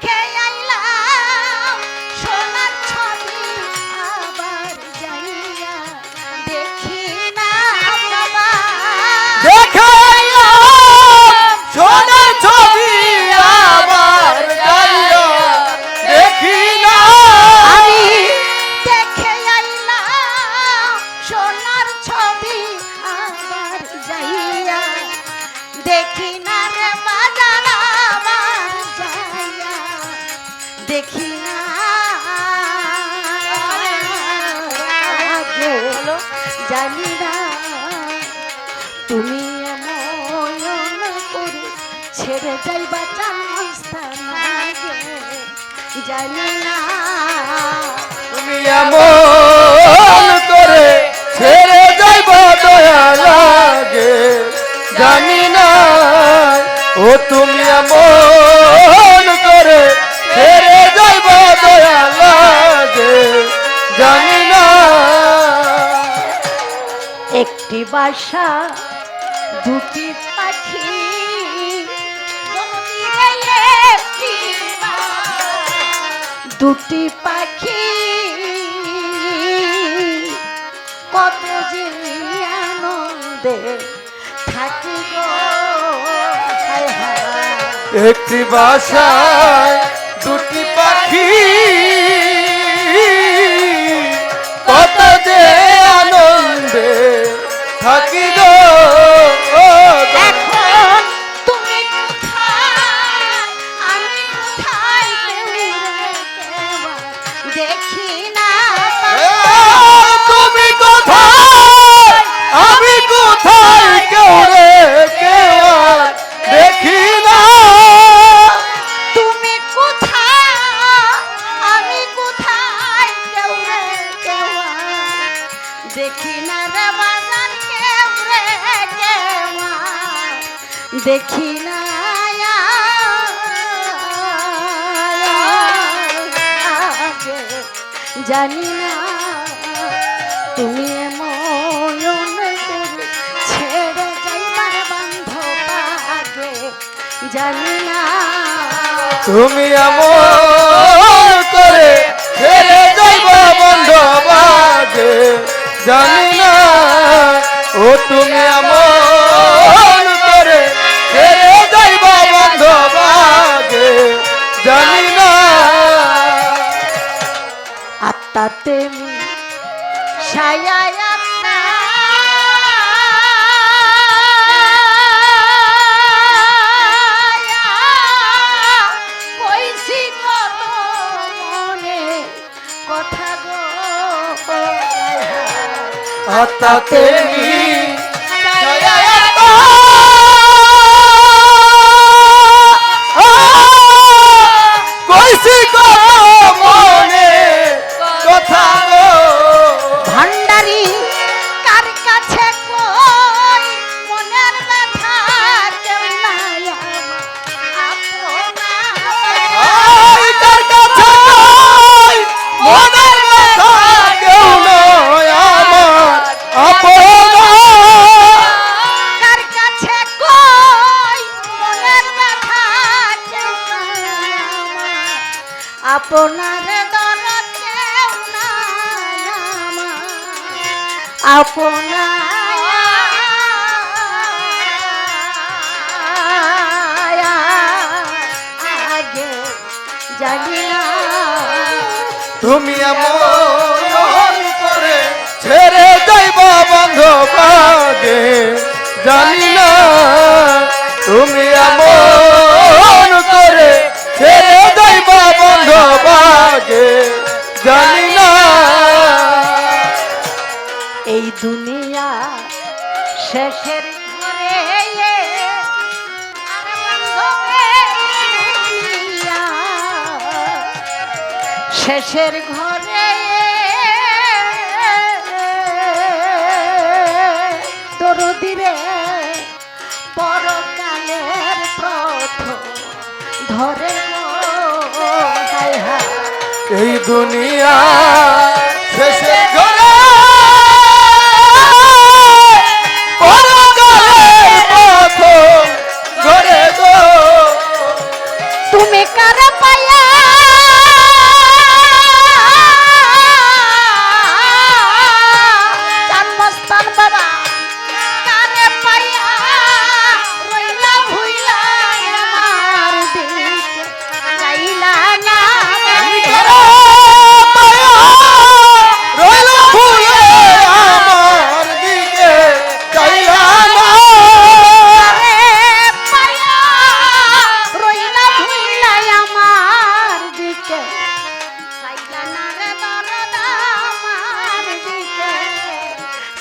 KO! তুমি এমন করে ছেড়ে যাই বাচ্চা জানি না। তুমি করে ছেড়ে যাই দয়া জানি না। ও তুমি এমন করে ছেড়ে যাই দয়া লাগে জানি না। একটি বাসা মিষ্টি পাখি কত আনন্দে থাকি একটি বাসায় দুটি পাখি জানি না। তুমি এমন ছেড়ে যাইবার জানি না। তুমি এমন করে ছেড়ে যাইবা বন্ধ বাগে জানি না। ও তুমি আমার তাতে তুমি এমন করে ছেড়ে যাইব বন্ধ পাগে জানি শেষের ঘরে তোর দিবে পরকালের প্রথম ধরে এই দুনিয়া শেষের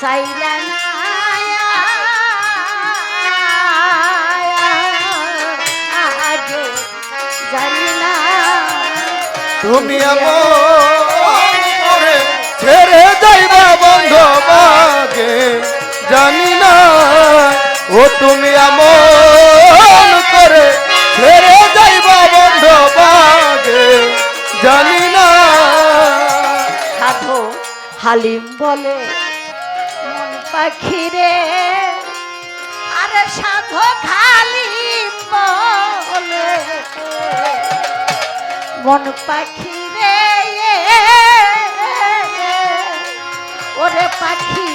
চাইলা না তুমি করে ছেড়ে যাইবা বন্ধ বাগে জানি না। ও তুমি এমন করে ছেড়ে যাইবা বন্ধ বাগে জানি না। সাধু হালিম বলে মন পাখি রে আরে সাধু হালিম বলে। মন পাখি রে ওরে পাখি,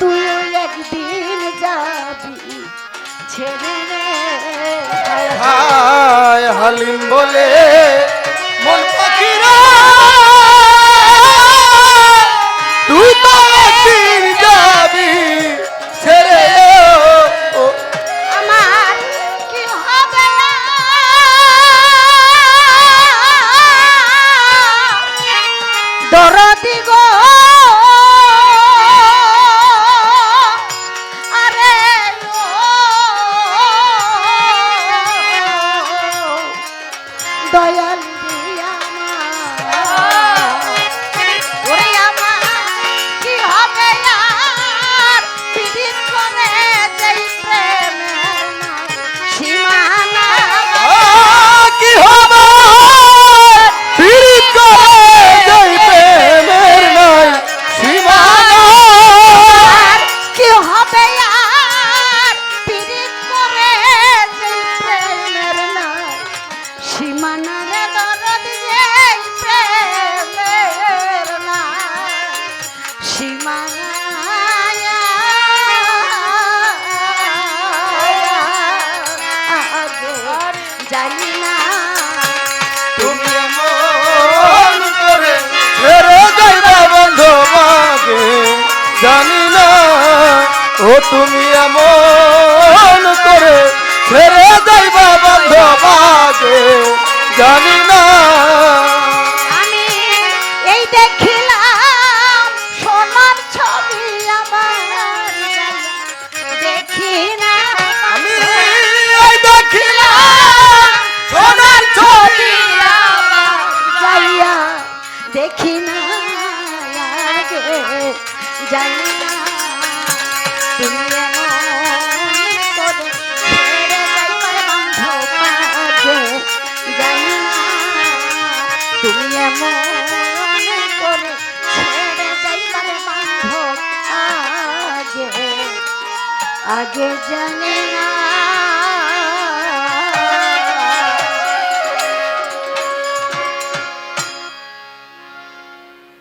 তুই একদিন যাবি, ছেড়ে হালিম বলে।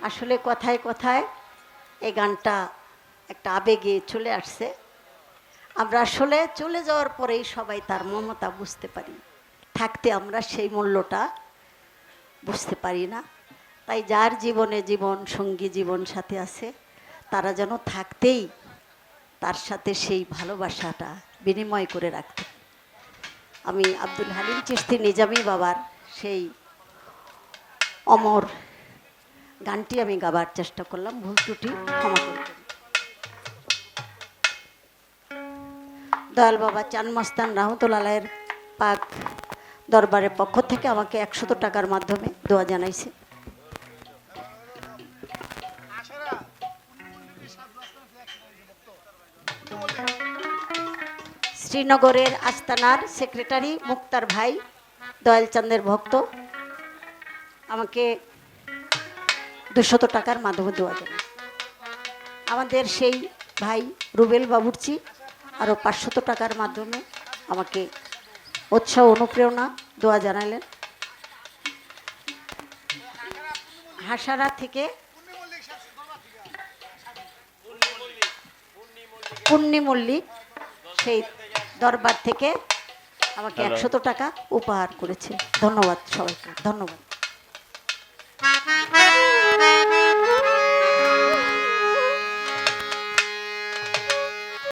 আসলে কথায় কথায় এই গানটা একটা আবেগে চলে আসছে। আমরা আসলে চলে যাওয়ার পরেই সবাই তার মমতা বুঝতে পারি। থাকতে আমরা সেই মূল্যটা বুঝতে পারি না। তাই যার জীবনে জীবন, সঙ্গী জীবন সাথে আছে, তারা যেন থাকতেই তার সাথে সেই ভালোবাসাটা বিনিময় করে রাখতে। আমি আব্দুল হালিম চিস্তি নিজামি বাবার সেই অমর গানটি আমি গাবার চেষ্টা করলাম, ভুল ত্রুটি ক্ষমা করবেন দয়াল বাবা চান মস্তান রাহমতুল্লাহের পাক দরবারের পক্ষ থেকে আমাকে একশত টাকার মাধ্যমে দোয়া জানাইছে। শ্রীনগরের আস্তানার সেক্রেটারি মুক্তার ভাই, দয়ালচন্দের ভক্ত, আমাকে দুশত টাকার মাধ্যমে দেওয়া যাবে। আমাদের সেই ভাই রুবেল বাবুর্চি আরও পাঁচশত টাকার মাধ্যমে আমাকে উৎসাহ, অনুপ্রেরণা দোয়া জানালেন। হাসারা থেকে পুণ্যি মল্লিক, সেই দরবার থেকে আমাকে একশত টাকা উপহার করেছে। ধন্যবাদ সবাইকে ধন্যবাদ।